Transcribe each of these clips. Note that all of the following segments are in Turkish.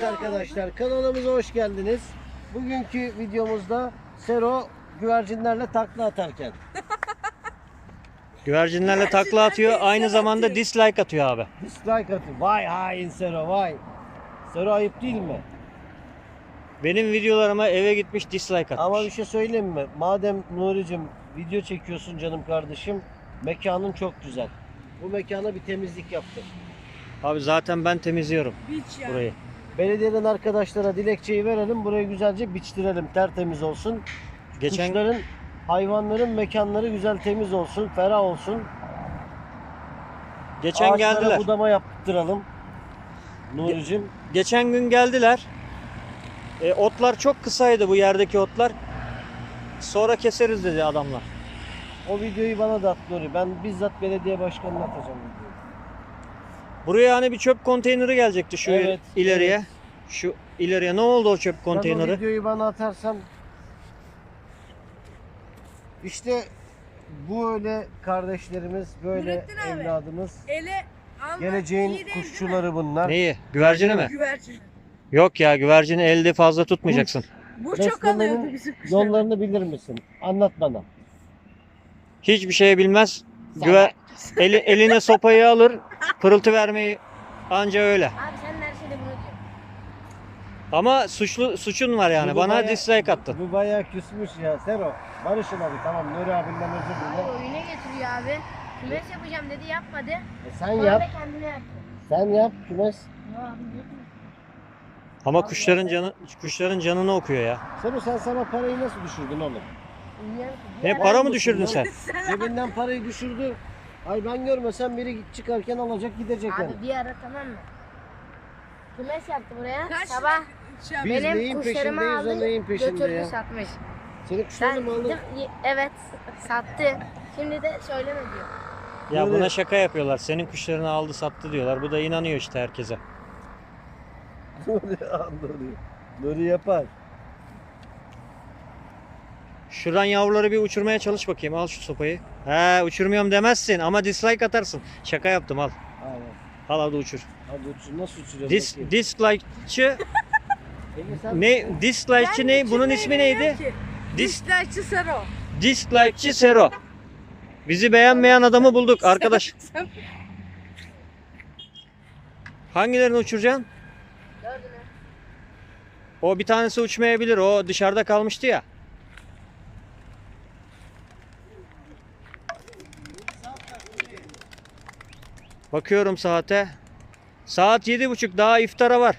Evet arkadaşlar kanalımıza hoş geldiniz. Bugünkü videomuzda Sero güvercinlerle takla atarken. Güvercinlerle takla atıyor. Aynı zamanda dislike atıyor abi. Dislike atıyor. Vay hain Sero vay. Sero ayıp değil mi? Benim videolarıma eve gitmiş dislike atmış. Ama bir şey söyleyeyim mi? Madem Nuri'cim video çekiyorsun canım kardeşim. Mekanın çok güzel. Bu mekana bir temizlik yaptım. Abi zaten ben temizliyorum Beach ya. burayı. Belediyeden arkadaşlara dilekçeyi verelim. Burayı güzelce biçtirelim. Tertemiz olsun. Geçen Kuşların, hayvanların mekanları güzel temiz olsun. Ferah olsun. geçen Ağaçlara geldiler. budama yaptıralım. Nuri'cim. Geçen gün geldiler. E, otlar çok kısaydı bu yerdeki otlar. Sonra keseriz dedi adamlar. O videoyu bana da at Nuri. Ben bizzat belediye başkanına atacağım videoyu. Buraya hani bir çöp konteyneri gelecekti şu Evet, ileriye. evet. Şu ileriye ne oldu o çöp Sen o konteyneri? videoyu bana atarsan işte bu öyle kardeşlerimiz, böyle Nurettin abi. evladımız. Ele almak iyi Geleceğin değil, değil mi? kuşçuları bunlar. Neyi? Güvercini mi? Güvercin. Yok ya güvercini elde fazla tutmayacaksın. Bu çok Beslemenin alıyordu bizim kuşlar. Yollarını bilir misin? Anlat bana. Hiçbir şey bilmez. Güver eli, eline sopayı alır, pırıltı vermeyi anca öyle. Abi sen her şeyde bunu diyorsun. Ama suçlu suçun var yani. Bu Bana bayağı- dislike attın. Bu bayağı küsmüş ya. Sero. Barışın hadi tamam Nuri abinden özür dile. Abi oyuna getiriyor abi. Kümes yapacağım dedi yapmadı. E sen Sonra yap. da kendine yaptı. Sen yap kümes. Ya abi ne diyorsun? Ama kuşların canı kuşların canını okuyor ya. Sero sen sana parayı nasıl düşürdün oğlum? Uyuyan para mı düşürdün sen? Cebinden parayı düşürdü. Ay ben görmesem biri çıkarken alacak gidecek yani. Abi bir ara tamam mı? Kümes yaptı buraya. Kaç Sabah Şey Biz benim neyin kuşlarımı peşindeyiz, o aldı neyin peşinde götürdü ya? satmış. Senin Ben kuşlarını mı aldı? dedim, "Y- evet sattı. Şimdi de söyleme diyor. Ya Böyle- buna şaka yapıyorlar. Senin kuşlarını aldı sattı diyorlar. Bu da inanıyor işte herkese. Nuri, Nuri. Nuri yapar. Şuradan yavruları bir uçurmaya çalış bakayım. Al şu sopayı. He uçurmuyorum demezsin ama dislike atarsın. Şaka yaptım al. Aynen. Al hadi uçur. Hadi uçur. Nasıl uçuruyorsun? Dis, bakayım? dislike'çı ne dislike'çı ne? Bunun ismi neydi? ki. Dis, Dislike'çı Sero. dislike'çı Sero. Bizi beğenmeyen adamı bulduk arkadaş. Hangilerini uçuracaksın? Dördünü. O bir tanesi uçmayabilir. O dışarıda kalmıştı ya. Bakıyorum saate. Saat yedi buçuk daha iftara var.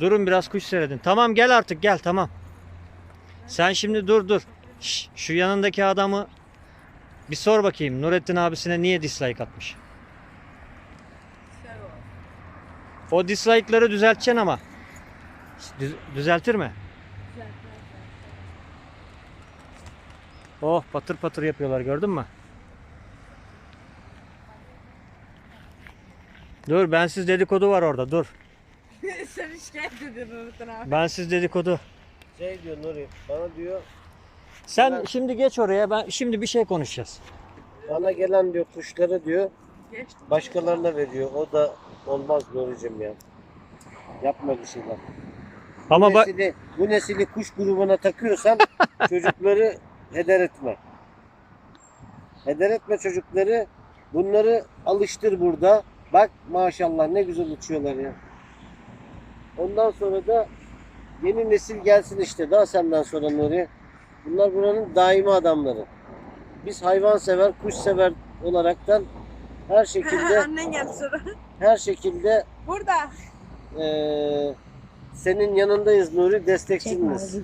Durun biraz kuş seyredin. Tamam gel artık gel tamam. Sen şimdi dur dur. Şş, şu yanındaki adamı bir sor bakayım. Nurettin abisine niye dislike atmış? O dislike'ları düzelteceksin ama. Düz- düzeltir mi? Oh patır patır yapıyorlar gördün mü? Dur bensiz dedikodu var orada dur. Sen şikayet ediyorsun Nurettin abi. Bensiz dedikodu. şey diyor Nuri. Bana diyor Sen Ben- şimdi geç oraya ben şimdi bir şey konuşacağız. bana gelen diyor kuşları diyor Geçti. başkalarına veriyor. O da olmaz Nuri'cim ya. Yapma bir şeyler. Ama bu, bak nesili, bu nesili kuş grubuna takıyorsan çocukları heder etme. Heder etme çocukları. Bunları alıştır burada. Bak maşallah ne güzel uçuyorlar ya. Ondan sonra da yeni nesil gelsin işte daha senden sonra Nuri. Bunlar buranın daimi adamları. Biz hayvansever, kuşsever olaraktan her şekilde Annen geldi sonra. her şekilde Burada. eee, senin yanındayız Nuri, destekçiniz.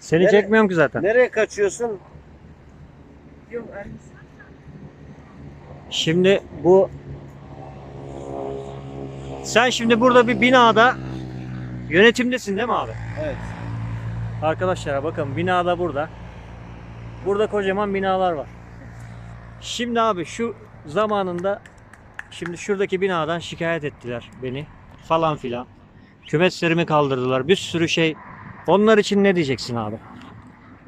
Seni Nere- çekmiyorum ki zaten. Nereye kaçıyorsun? Yok. Şimdi bu sen şimdi burada bir binada yönetimdesin değil mi abi? Evet. Arkadaşlar bakın binada burada. Burada kocaman binalar var. Şimdi abi şu zamanında şimdi şuradaki binadan şikayet ettiler beni falan filan. Kümeslerimi kaldırdılar. Bir sürü şey. Onlar için ne diyeceksin abi?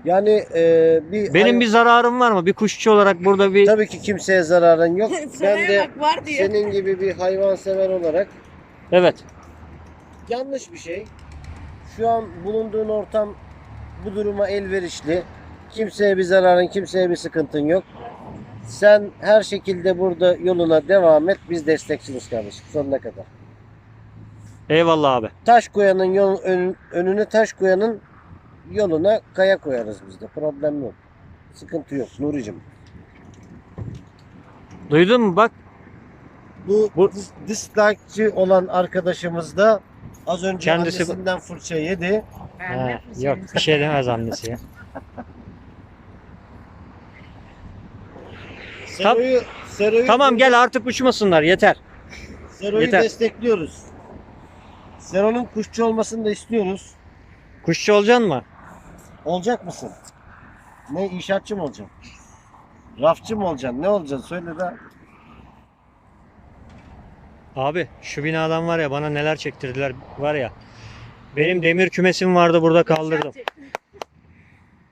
Yani e, bir Benim bir zararım var mı? Bir kuşçu olarak burada bir tabii ki kimseye zararın yok. ben de bak var diyor. senin gibi bir hayvansever olarak evet. yanlış bir şey. Şu an bulunduğun ortam bu duruma elverişli. Kimseye bir zararın, kimseye bir sıkıntın yok. Sen her şekilde burada yoluna devam et. Biz destekçiniz kardeşim sonuna kadar. Eyvallah abi. Taş koyanın yol ön- önüne taş koyanın yoluna kaya koyarız biz de. Problem yok. Sıkıntı yok Nuri'cim. Duydun mu bak? Bu, Bu- dis- dislike'cı olan arkadaşımız da az önce Kendisi- annesinden fırça yedi. Ben Ha, yok bir şey demez annesi ya. Sero'yu, Sero'yu, Tamam gel artık uçmasınlar yeter. Sero'yu yeter. destekliyoruz. Sero'nun kuşçu olmasını da istiyoruz. Kuşçu olacaksın mı? Olacak mısın? Ne inşaatçı mı olacaksın? Rafçı mı olacaksın? Ne olacaksın? Söyle de. Abi şu binadan var ya bana neler çektirdiler var ya. Benim demir kümesim vardı burada kaldırdım.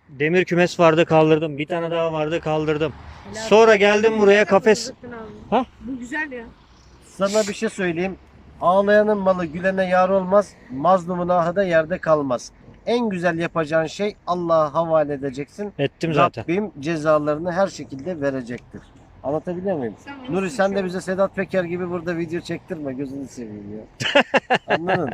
Demir kümes vardı kaldırdım. Bir tane daha vardı kaldırdım. Sonra geldim buraya kafes. Ha? Bu güzel ya. Sana bir şey söyleyeyim. Ağlayanın malı gülene yar olmaz. Mazlumun ahı da yerde kalmaz. En güzel yapacağın şey Allah'a havale edeceksin. Ettim zaten. Rabbim cezalarını her şekilde verecektir. Anlatabiliyor muyum? Sen Nuri sen de bize Sedat Peker gibi burada video çektirme gözünü seveyim ya. Anladın?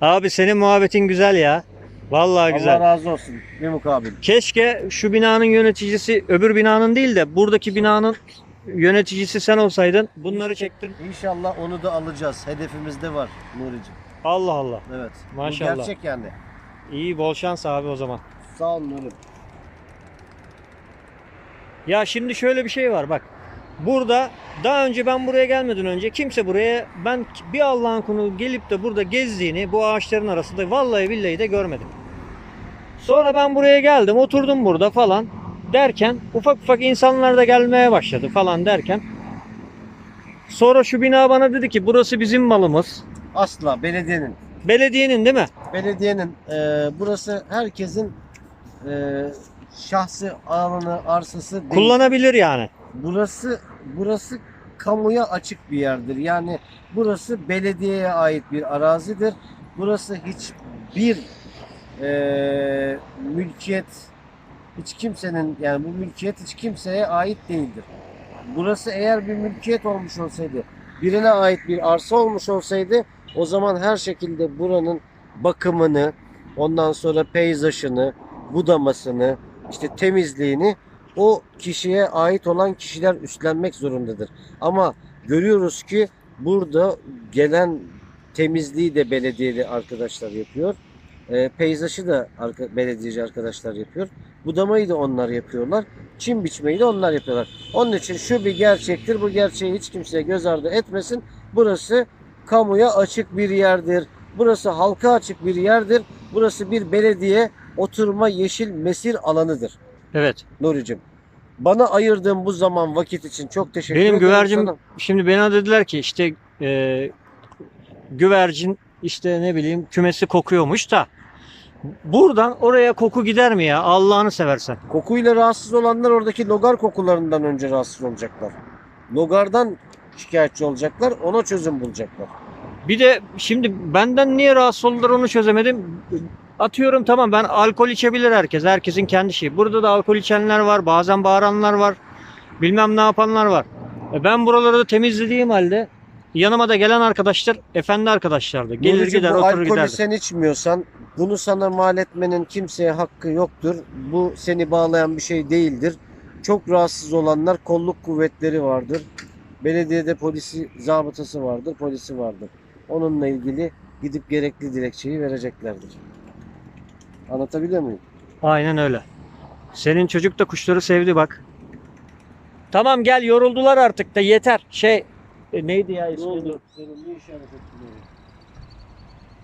Abi senin muhabbetin güzel ya. Vallahi Allah güzel. razı olsun. Bir mukabil. Keşke şu binanın yöneticisi öbür binanın değil de buradaki binanın yöneticisi sen olsaydın. Bunları çektin. İnşallah onu da alacağız. Hedefimizde var Nuri'cim. Allah Allah. Evet. Maşallah. Bu gerçek yani. İyi bol şans abi o zaman. Sağ ol Nuri. Ya şimdi şöyle bir şey var bak. Burada daha önce ben buraya gelmeden önce kimse buraya ben bir Allah'ın kulu gelip de burada gezdiğini bu ağaçların arasında vallahi billahi de görmedim. Sonra ben buraya geldim oturdum burada falan derken ufak ufak insanlar da gelmeye başladı falan derken sonra şu bina bana dedi ki burası bizim malımız. Asla belediyenin. Belediyenin değil mi? Belediyenin e, burası herkesin e, şahsi alanı, arsası değil. Kullanabilir yani. Burası burası kamuya açık bir yerdir. Yani burası belediyeye ait bir arazidir. Burası hiçbir eee mülkiyet hiç kimsenin yani bu mülkiyet hiç kimseye ait değildir. Burası eğer bir mülkiyet olmuş olsaydı, birine ait bir arsa olmuş olsaydı o zaman her şekilde buranın bakımını, ondan sonra peyzajını, budamasını, işte temizliğini o kişiye ait olan kişiler üstlenmek zorundadır. Ama görüyoruz ki burada gelen temizliği de belediyeli arkadaşlar yapıyor. E, peyzajı da arka, belediyeci arkadaşlar yapıyor. Budamayı da onlar yapıyorlar. Çim biçmeyi de onlar yapıyorlar. Onun için şu bir gerçektir. Bu gerçeği hiç kimseye göz ardı etmesin. Burası kamuya açık bir yerdir. Burası halka açık bir yerdir. Burası bir belediye oturma yeşil mesir alanıdır. Evet. Nuri'cim. Bana ayırdığın bu zaman vakit için çok teşekkür Benim ederim güvercin sana. şimdi bana dediler ki işte e, güvercin işte ne bileyim kümesi kokuyormuş da buradan oraya koku gider mi ya Allah'ını seversen. Kokuyla rahatsız olanlar oradaki logar kokularından önce rahatsız olacaklar. Logardan şikayetçi olacaklar, ona çözüm bulacaklar. Bir de şimdi benden niye rahatsız oldular onu çözemedim. Atıyorum tamam ben alkol içebilir herkes. Herkesin kendi şeyi. Burada da alkol içenler var. Bazen bağıranlar var. Bilmem ne yapanlar var. E ben buraları da temizlediğim halde yanıma da gelen arkadaşlar efendi arkadaşlardı. Gelir Nuri'cim, gider bu oturur alkolü giderdi. sen içmiyorsan bunu sana mal etmenin kimseye hakkı yoktur. Bu seni bağlayan bir şey değildir. Çok rahatsız olanlar kolluk kuvvetleri vardır. Belediyede polisi, zabıtası vardır, polisi vardır. Onunla ilgili gidip gerekli dilekçeyi vereceklerdir. Anlatabiliyor muyum? Aynen öyle. Senin çocuk da kuşları sevdi bak. Tamam gel yoruldular artık da yeter. Şey e, neydi ya ismi? Senin ne işaret ettin?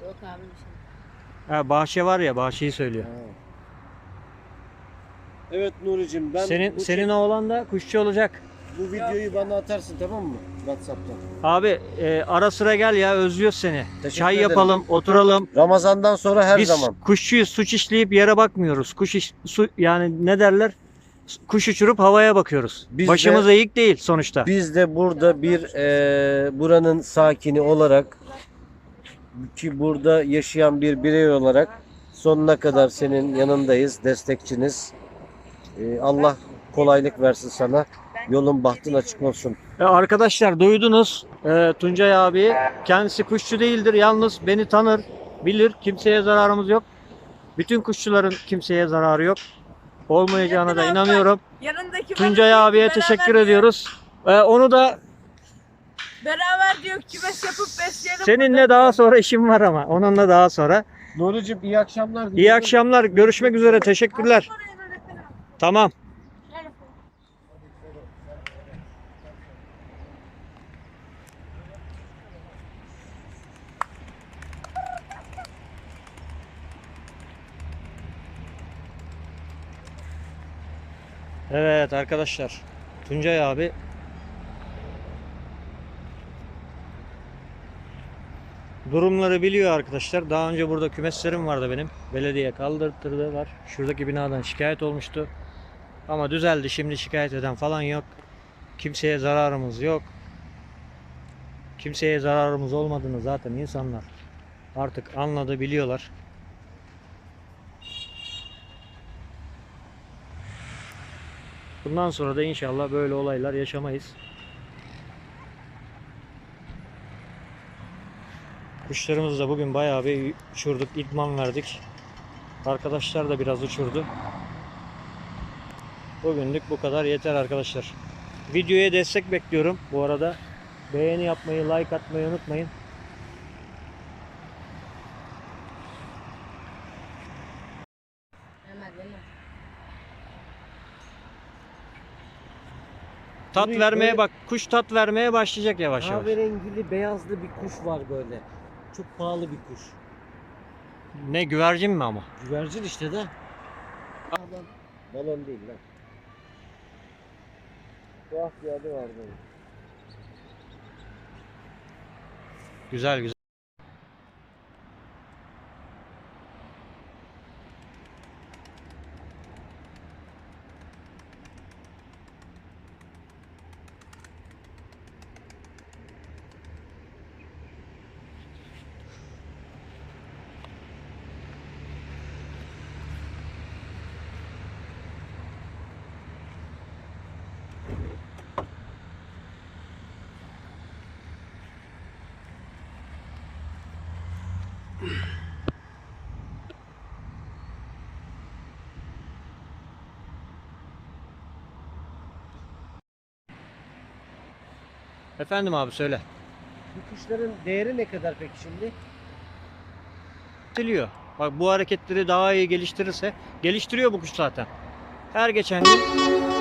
Yok abi bir şey. Ha, bahçe var ya bahçeyi söylüyor. Evet Nuri'cim ben senin bu senin oğlan da kuşçu olacak. bu videoyu bana atarsın tamam mı? WhatsApp'tan. Abi e, ara sıra gel ya özlüyoruz seni. Teşekkür Çay ederim. yapalım, oturalım. Ramazandan sonra her Biz zaman. kuşçuyuz, suç işleyip yere bakmıyoruz. Kuş iş- su, yani ne derler? Kuş uçurup havaya bakıyoruz. Biz Başımız de- eğik değil sonuçta. Biz de burada bir e, buranın sakini olarak ki burada yaşayan bir birey olarak sonuna kadar senin yanındayız, destekçiniz. E, Allah kolaylık versin sana. Yolun bahtın açık olsun. E, arkadaşlar duydunuz e, Tuncay abi. Kendisi kuşçu değildir. Yalnız beni tanır, bilir. Kimseye zararımız yok. Bütün kuşçuların kimseye zararı yok. Olmayacağına da inanıyorum. Yanındaki Tuncay abiye teşekkür diyor- ediyoruz. E, onu da Beraber diyor kümes yapıp besleyelim. seninle burada daha sonra işim var ama. Onunla daha sonra. Nuri'cim iyi akşamlar. İyi akşamlar. Görüşmek üzere. Teşekkürler. Tamam. Evet arkadaşlar. Tuncay abi durumları biliyor arkadaşlar. Daha önce burada kümeslerim vardı benim. Belediye kaldırtırdılar. Şuradaki binadan şikayet olmuştu. Ama düzeldi. Şimdi şikayet eden falan yok. Kimseye zararımız yok. Kimseye zararımız olmadığını zaten insanlar artık anladı, biliyorlar. Bundan sonra da inşallah böyle olaylar yaşamayız. Kuşlarımızı da bugün bayağı bir uçurduk, idman verdik. Arkadaşlar da biraz uçurdu. Bugünlük bu kadar yeter arkadaşlar. Videoya destek bekliyorum bu arada. Beğeni yapmayı, like atmayı unutmayın. Tat Burayı vermeye böyle- bak. Kuş tat vermeye başlayacak yavaş yavaş. Kahverengili beyazlı bir kuş var böyle. Çok pahalı bir kuş. Ne güvercin mi ama? Güvercin işte de. Balon. Balon değil lan. Tuhaf bir adı var bunun. Güzel güzel. Efendim abi söyle. Bu kuşların değeri ne kadar peki şimdi? Siliyor. Bak bu hareketleri daha iyi geliştirirse geliştiriyor bu kuş zaten. Her geçen gün